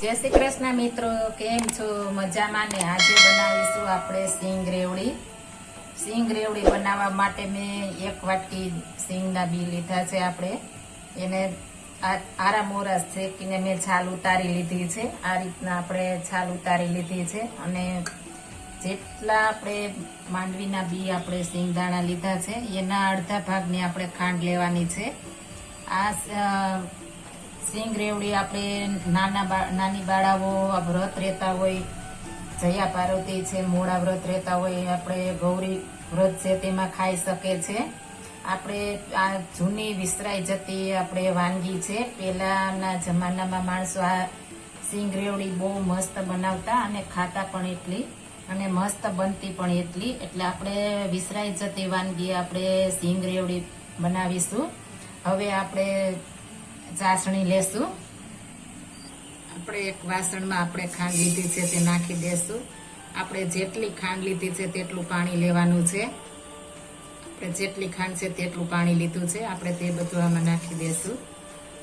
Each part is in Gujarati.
જય શ્રી કૃષ્ણ મિત્રો, કેમ છો? મજામાં ને આજે બનાવીશું આપણે સિંગ રેવડી. સિંગ રેવડી બનાવવા માટે મેં એક વાટકી સિંગના બી લીધા છે આપણે. એને આ- આરામોરા શેકીને મેં છાલ ઉતારી લીધી છે. આ રીતના આપણે છાલ ઉતારી લીધી છે અને જેટલા આપણે માંડવીના બી આપણે સિંગદાણા લીધા છે, એના અડધા ભાગની આપણે ખાંડ લેવાની છે. આ સિંગ રેવડી આપણે નાના નાની બાળાઓ વ્રત રહેતા હોય, જયા પાર્વતી છે, મોડા વ્રત રહેતા હોય, આપણે ગૌરી વ્રત છે તેમાં ખાઈ શકે છે. આપણે આ જૂની વિસરાઈ જતી આપણે વાનગી છે. પહેલાના જમાનામાં માણસો આ સિંગ રેવડી બહુ મસ્ત બનાવતા અને ખાતા પણ એટલી, અને મસ્ત બનતી પણ એટલી. એટલે આપણે વિસરાઈ જતી વાનગી આપણે સિંગ રેવડી બનાવીશું. હવે આપણે ચાસણી લેશું. આપણે એક વાસણમાં આપણે ખાંડ લીધી છે તે નાખી દેશું. આપણે જેટલી ખાંડ લીધી છે તેટલું પાણી લેવાનું છે. આપણે જેટલી ખાંડ છે તેટલું પાણી લીધું છે. આપણે તે બધું આમાં નાખી દેશું.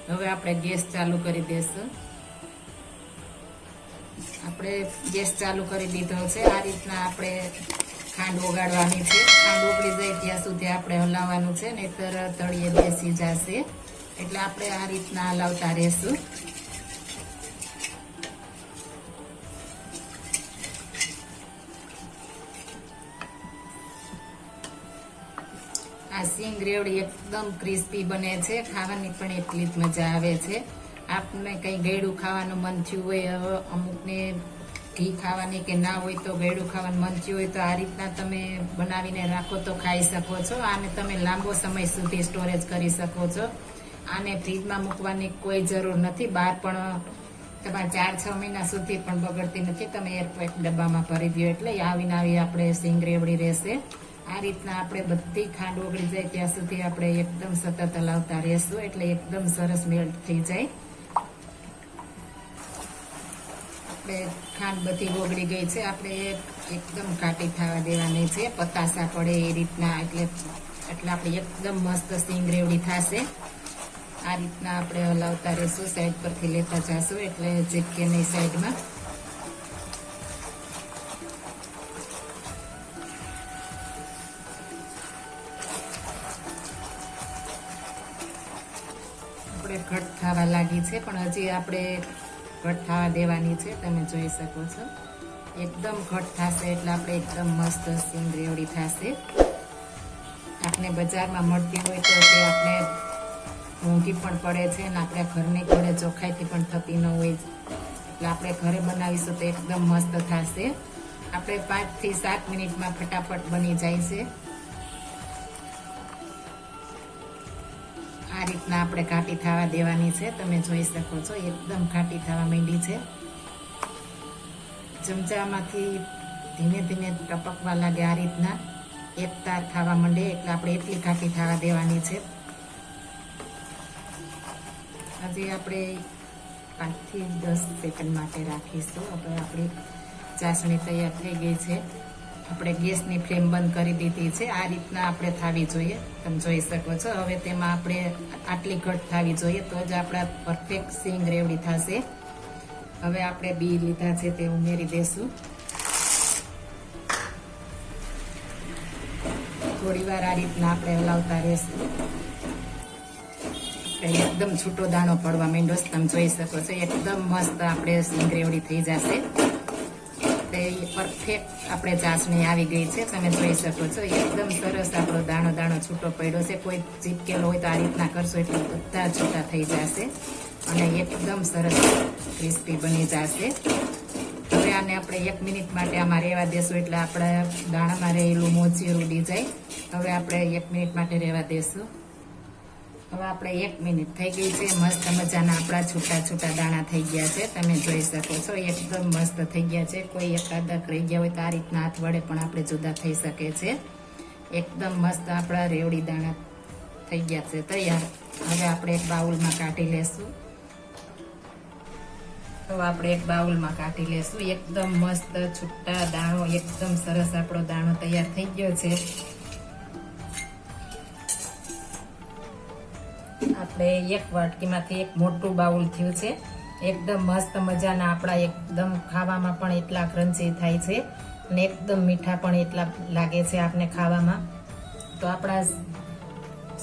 હવે આપણે ગેસ ચાલુ કરી દેશું. આપણે ગેસ ચાલુ કરી દીધો છે. આ રીતના આપણે ખાંડ ઓગાળવાની છે. ખાંડ ઓગળી જાય ત્યાં સુધી આપણે હલાવવાનું છે, નહીતર તળિયે બેસી જશે. એટલે આપણે આ રીતના હલાવતા રહેશું આ સિંગ રેવડી એકદમ ક્રિસ્પી બને છે, ખાવાની પણ એટલી જ મજા આવે છે. આપને કંઈ ગળ્યું ખાવાનું મન થયું હોય અમુકને ઘી ખાવાની કે ના હોય તો ગળ્યું ખાવાનું મન થયું હોય તો આ રીતના તમે બનાવીને રાખો તો ખાઈ શકો છો. આને તમે લાંબો સમય સુધી સ્ટોરેજ કરી શકો છો. આને ફ્રીજમાં મૂકવાની કોઈ જરૂર નથી. બહાર પણ તમારે ચાર છ મહિના સુધી પણ બગડતી નથી. તમે એરપેક ડબ્બામાં ભરી દો એટલે આવીને આવી આપણે સિંગ રેવડી રહેશે. આ રીતના આપણે બધી ખાંડ ઓગળી જાય ત્યાં સુધી આપણે એકદમ સતત હલાવતા રહેશું એટલે એકદમ સરસ મેલ્ટ થઈ જાય. આપણે ખાંડ બધી ઓગળી ગઈ છે. આપણે એકદમ કાટી થવા દેવાની છે. પતાસા પડે એ રીતના એટલે એટલે આપણે એકદમ મસ્ત સિંગ રેવડી થશે. આ રીતના આપણે હલાવતા રહેશું. સાઈડ પરથી લેતા જશું, એટલે ચીપકે નહીં સાઈડમાં. આપણે ઘટ થવા લાગી છે, પણ હજી આપણે ઘટ થવા દેવાની છે, તમે જોઈ શકો છો. એકદમ ઘટ થશે, એટલે આપણે એકદમ મસ્ત સિંગ રેવડી થશે. આપણે બજારમાં મળતી હોય તો તે આપણે મોંઘી પણ પડે છે અને આપણે ઘરની ઘરે ચોખ્ખાઈથી પણ થતી ન હોય એટલે આપણે ઘરે બનાવીશું તો એકદમ મસ્ત થશે. આપણે પાંચથી સાત મિનિટમાં ફટાફટ બની જાય છે. આ રીતના આપણે ઘાટી થવા દેવાની છે. તમે જોઈ શકો છો, એકદમ ઘાટી થવા માંડી છે. ચમચામાંથી ધીમે ધીમે ટપકવા લાગે આ રીતના. એક તાર થવા માંડે એટલે આપણે એટલી ઘાટી થવા દેવાની છે. હજી આપણે પાંચથી દસ સેકન્ડ માટે રાખીશું. હવે આપણી ચાસણી તૈયાર થઈ ગઈ છે. આપણે ગેસની ફ્લેમ બંધ કરી દીધી છે. આ રીતના આપણે થાવી જોઈએ. તમે જોઈ શકો છો. હવે તેમાં આપણે આટલી ઘટ થાવી જોઈએ તો જ આપણા પરફેક્ટ સિંગ રેવડી થશે. હવે આપણે બી લીધા છે તે ઉમેરી દેશું. થોડી વાર આ રીતના આપણે હલાવતા રહેશું. આપણે એકદમ છૂટો દાણો પડવા માંડ્યો તમે જોઈ શકો છો, એકદમ મસ્ત આપણે સિંગ રેવડી થઈ જશે. તે પરફેક્ટ આપણે ચાસણી આવી ગઈ છે, તમે જોઈ શકો છો, એકદમ સરસ આપણો દાણો દાણો છૂટો પડ્યો છે. કોઈ ચીપકેલો હોય તો આ રીતના કરશો એટલે બધા છૂટા થઈ જશે અને એકદમ સરસ ક્રિસ્પી બની જશે. હવે આને આપણે એક મિનિટ માટે આમાં રહેવા દેશું એટલે આપણે દાણામાં રહેલું મોચી ઉડી જાય હવે આપણે એક મિનિટ માટે રહેવા દેશું. હવે આપણે એક મિનિટ થઈ ગઈ છે. મસ્ત મજાના આપણા છૂટા છૂટા દાણા થઈ ગયા છે. તમે જોઈ શકો છો, એકદમ મસ્ત થઈ ગયા છે. કોઈ એકાદક રહી ગયા હોય તો આ રીતના હાથ વડે પણ આપણે જુદા થઈ શકે છે. એકદમ મસ્ત આપણા રેવડી દાણા થઈ ગયા છે. તૈયાર. હવે આપણે એક બાઉલમાં કાઢી લેશું. તો આપણે એક બાઉલમાં કાઢી લેશું. એકદમ મસ્ત છૂટા દાણો, એકદમ સરસ આપણો દાણો તૈયાર થઈ ગયો છે. આપણે એક વાટકીમાંથી એક મોટું બાઉલ થયું છે. એકદમ મસ્ત મજાના આપણા એકદમ ખાવામાં પણ એટલા ક્રંચી થાય છે અને એકદમ મીઠા પણ એટલા લાગે છે આપને ખાવામાં. તો આપણા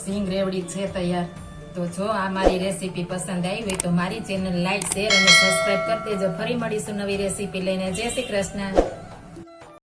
સિંગ રેવડી છે તૈયાર. તો જો આ મારી રેસીપી પસંદ આવી હોય તો મારી ચેનલ લાઈક, શેર અને સબસ્ક્રાઈબ કરી દેજો ફરી મળીશું નવી રેસીપી લઈને. જય શ્રી કૃષ્ણ.